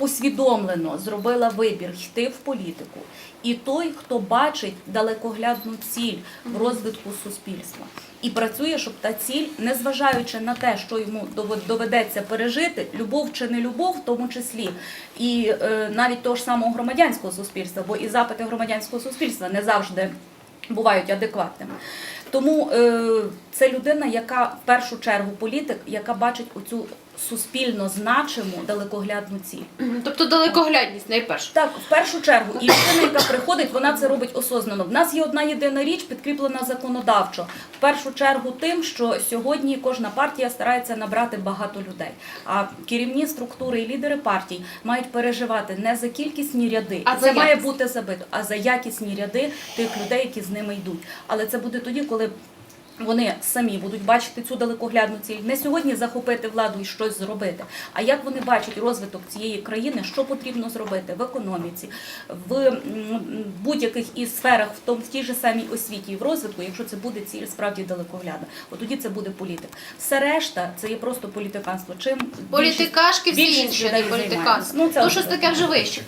посвідомлено зробила вибір йти в політику, і той, хто бачить далекоглядну ціль в розвитку суспільства. І працює, щоб та ціль, незважаючи на те, що йому доведеться пережити, любов чи не любов, в тому числі, і е, навіть того ж самого громадянського суспільства, бо і запити громадянського суспільства не завжди бувають адекватними. Тому е, це людина, яка в першу чергу політик, яка бачить оцю суспільно значиму далекоглядну ціль. Тобто далекоглядність найперше. Так, в першу чергу, і людина, яка приходить, вона це робить осознано. В нас є одна єдина річ, підкріплена законодавчо. В першу чергу тим, що сьогодні кожна партія старається набрати багато людей. А керівні структури і лідери партій мають переживати не за кількісні ряди, А це має бути забито, а за якісні ряди тих людей, які з ними йдуть. Але це буде тоді, коли. Вони самі будуть бачити цю далекоглядну ціль, не сьогодні захопити владу і щось зробити, а як вони бачать розвиток цієї країни, що потрібно зробити в економіці, в будь-яких із сферах, в тому в тій же самій освіті і в розвитку, якщо це буде ціль справді далекоглядна, от тоді це буде політик. Все решта це є просто політиканство. Чим більшість- всі інші, не політиканство. Ну, це Ну, щось таке вже вище.